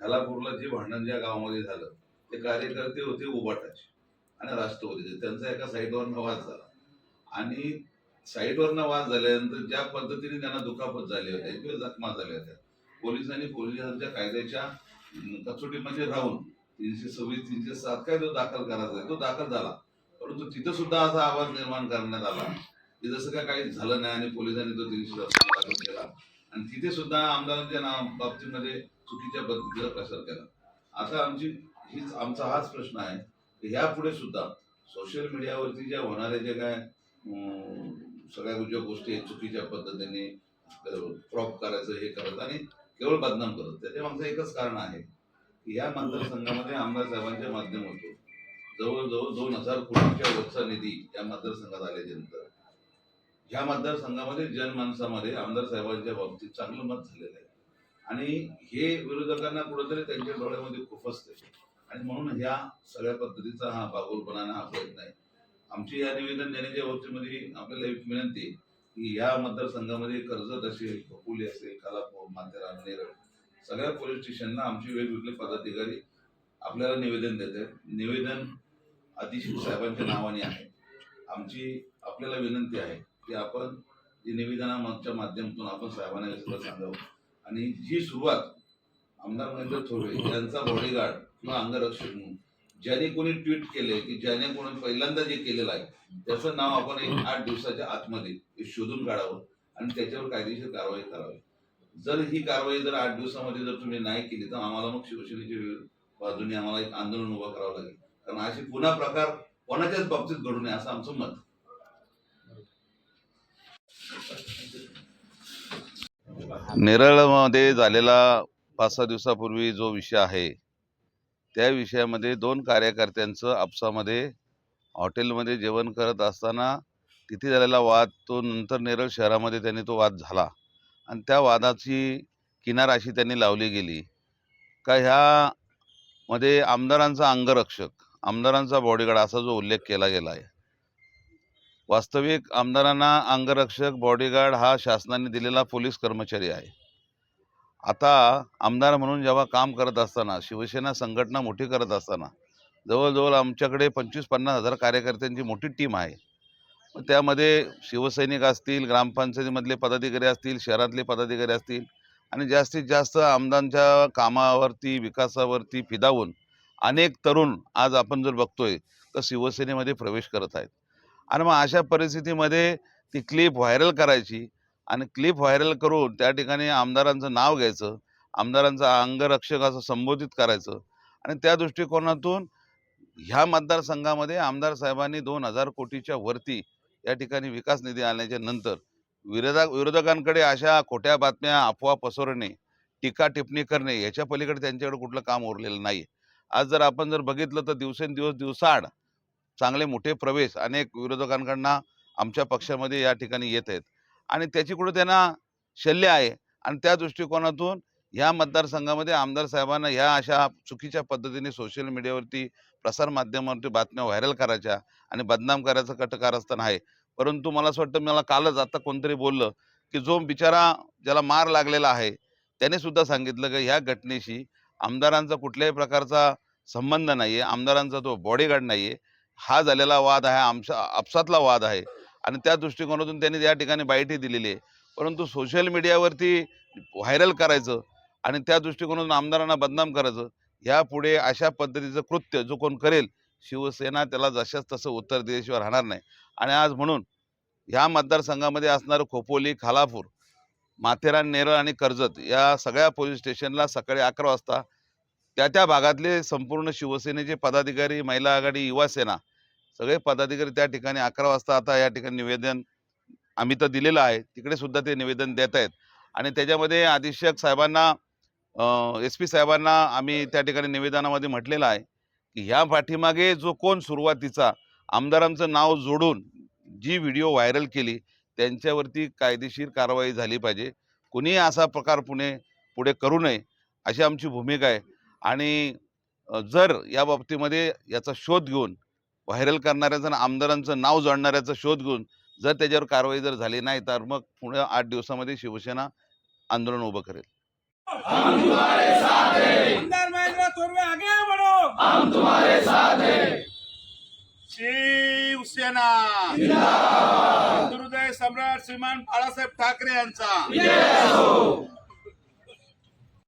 खालापूरला जे भांडण ज्या गावामध्ये झालं ते कार्यकर्ते होते उबाटाचे आणि राष्ट्रवादीचे. त्यांचा एका साईडवर नवाज झाला. आणि साईडवरनं वाद झाल्यानंतर ज्या पद्धतीने त्यांना दुखापत झाली होती किंवा जखमा झाल्या होत्या पोलिसांनी पोलिसांच्या कायद्याच्या कसोटीमध्ये राहून तीनशे सव्वीस तीनशे सात काय तो दाखल करायचा आहे तो दाखल झाला. परंतु तिथं सुद्धा असा आवाज निर्माण करण्यात आला. की जसं काय काही झालं नाही आणि पोलिसांनी तो तीनशे दाखल केला. आणि तिथे सुद्धा आमदारांच्या ना बाबतीमध्ये चुकीच्या पद्धतीचा प्रसार केला. आता आमची हीच आमचा हाच प्रश्न आहे. की ह्यापुढे सुद्धा सोशल मीडियावरती ज्या होणाऱ्या ज्या काय सगळ्या ज्या गोष्टी चुकीच्या पद्धतीने फ्रॉक करायचं हे करायचं आणि केवळ बदनाम करत. त्याच्या मागचं एकच कारण आहे की या मतदारसंघामध्ये आमदार साहेबांच्या माध्यमातून जवळजवळ दोन हजार कोटीच्या वरचा निधी या मतदारसंघात आल्याच्यानंतर ह्या मतदारसंघामध्ये जनमानसामध्ये आमदार साहेबांच्या बाबतीत चांगलं मत झालेलं आहे. आणि हे विरोधकांना कुठेतरी त्यांच्या डोळ्यामध्ये खुपसते आणि म्हणून ह्या सगळ्या पद्धतीचा हा बागोलपणा हा प्रयत्न आहे. आमची या निवेदन देण्याच्या बाबतीमध्ये आपल्याला एक विनंती की या मतदारसंघामध्ये कर्जत असेल खोपोली असेल कालापूर माथेरान नेरळ सगळ्या पोलीस स्टेशनला आमचे वेगवेगळे पदाधिकारी आपल्याला निवेदन देत आहेत निवेदन अतिशय साहेबांच्या नावाने आहे. आमची आपल्याला विनंती आहे की आपण जे निवेदनाच्या माध्यमातून आपण साहेबांना हे सगळं सांगावं. आणि ही सुरुवात आमदार महेंद्र थोरवे यांचा बॉडीगार्ड किंवा अंगरक्षक म्हणून ज्याने कोणी ट्विट केले की ज्याने कोणी पहिल्यांदा जे केलेलं आहे त्याचं नाव आपण एक आठ दिवसाच्या आतमध्ये शोधून काढावं आणि त्याच्यावर कायदेशीर कारवाई करावी. जर ही कारवाई जर आठ दिवसामध्ये जर तुम्ही नाही केली तर आम्हाला मग शिवसेनेच्या बाजूने आम्हाला एक आंदोलन उभं करावं लागेल. कारण असे पुन्हा प्रकार कोणाच्याच बाबतीत घडू नये असं आमचं मत. नेरळमध्ये झालेला पाच सहा दिवसापूर्वी जो विषय आहे त्या विषयामध्ये दोन कार्यकर्त्यांचं आपसामध्ये हॉटेलमध्ये जेवण करत असताना तिथे झालेला वाद तो नंतर नेरळ शहरामध्ये त्यांनी तो वाद झाला. आणि त्या वादाची किनारा अशी त्यांनी लावली गेली. का ह्यामध्ये आमदारांचा अंगरक्षक आमदारांचा बॉडीगार्ड असा जो उल्लेख केला गेला आहे वास्तविक आमदारांना अंगरक्षक बॉडीगार्ड हा शासनाने दिलेला पोलीस कर्मचारी आहे. आता आमदार म्हणून जेव्हा काम करत असताना शिवसेना संघटना मोठी करत असताना जवळजवळ आमच्याकडे पंचवीस पन्नास हजार कार्यकर्त्यांची मोठी टीम आहे. त्यामध्ये शिवसैनिक असतील ग्रामपंचायतीमधले पदाधिकारी असतील शहरातले पदाधिकारी असतील आणि जास्तीत जास्त आमदारांच्या कामावरती विकासावरती फिदावून अनेक तरुण आज आपण जर बघतोय तर शिवसेनेमध्ये प्रवेश करत आहेत. आणि मग अशा परिस्थितीमध्ये ती क्लिप व्हायरल करायची आणि क्लिप व्हायरल करून त्या ठिकाणी आमदारांचं नाव घ्यायचं आमदारांचा अंगरक्षक असं संबोधित करायचं आणि त्या दृष्टिकोनातून ह्या मतदारसंघामध्ये आमदार साहेबांनी दोन हजार कोटीच्या वरती या ठिकाणी विकास निधी आणल्याच्या नंतर विरोधक विरोधकांकडे अशा खोट्या बातम्या अफवा पसरवणे टीका टिप्पणी करणे याच्या पलीकडे त्यांच्याकडे कुठलं काम उरलेलं नाही आज जर आपण जर बघितलं तर दिवसेंदिवस दिवसाआड चांगले मोठे प्रवेश अनेक विरोधकांकडनं आमच्या पक्षामध्ये या ठिकाणी येत आहेत. आणि त्याची कुठं त्यांना शल्य आहे. आणि त्या दृष्टिकोनातून ह्या मतदारसंघामध्ये आमदार साहेबांना ह्या अशा चुकीच्या पद्धतीने सोशल मीडियावरती प्रसारमाध्यमावरती बातम्या व्हायरल करायच्या आणि बदनाम करायचं कटकारस्थान आहे. परंतु मला असं वाटतं मला कालच आता कोणतरी बोललं की जो बिचारा ज्याला मार लागलेला आहे त्याने सुद्धा सांगितलं की ह्या घटनेशी आमदारांचा कुठल्याही प्रकारचा संबंध नाही आहे आमदारांचा तो बॉडीगार्ड नाही आहे हा झालेला वाद आहे आमच्या आपसातला वाद आहे. आणि त्या दृष्टिकोनातून त्यांनी या ठिकाणी बाईटही दिलेली आहे. परंतु सोशल मीडियावरती व्हायरल करायचं आणि त्या दृष्टिकोनातून आमदारांना बदनाम करायचं यापुढे अशा पद्धतीचं कृत्य जो कोण करेल शिवसेना त्याला जशाच तसं उत्तर दिल्याशिवाय राहणार नाही. आणि आज म्हणून ह्या मतदारसंघामध्ये असणारं खोपोली खालापूर माथेरान नेरळ आणि कर्जत या सगळ्या पोलीस स्टेशनला सकाळी अकरा वाजता त्या त्या भागातले संपूर्ण शिवसेनेचे पदाधिकारी महिला आघाडी युवासेना सगळे पदाधिकारी त्या ठिकाणी अकरा वाजता आता या ठिकाणी निवेदन आम्ही तर दिलेलं आहे. तिकडे सुद्धा ते निवेदन देत आहेत. आणि त्याच्यामध्ये अधीक्षक साहेबांना एस पी साहेबांना आम्ही त्या ठिकाणी निवेदनामध्ये म्हटलेलं आहे की ह्या पाठीमागे जो कोण सुरुवातीचा आमदारांचं नाव जोडून जी व्हिडिओ व्हायरल केली त्यांच्यावरती कायदेशीर कारवाई झाली पाहिजे. कुणीही असा प्रकार पुणे पुढे करू नये अशी आमची भूमिका आहे. आणि जर या बाबतीमध्ये याचा शोध घेऊन व्हायरल करणाऱ्याचं आणि आमदारांचं नाव जाणणाऱ्याचा शोध घेऊन जर त्याच्यावर कारवाई जर झाली नाही तर मग पुढे आठ दिवसामध्ये शिवसेना आंदोलन उभं करेल. आमदार महेंद्र थोरवे आगे बढ़ो। हम तुम्हारे साथ हैं। शिवसेना। हिंदुहृदय सम्राट श्रीमान बाळासाहेब ठाकरे यांचा।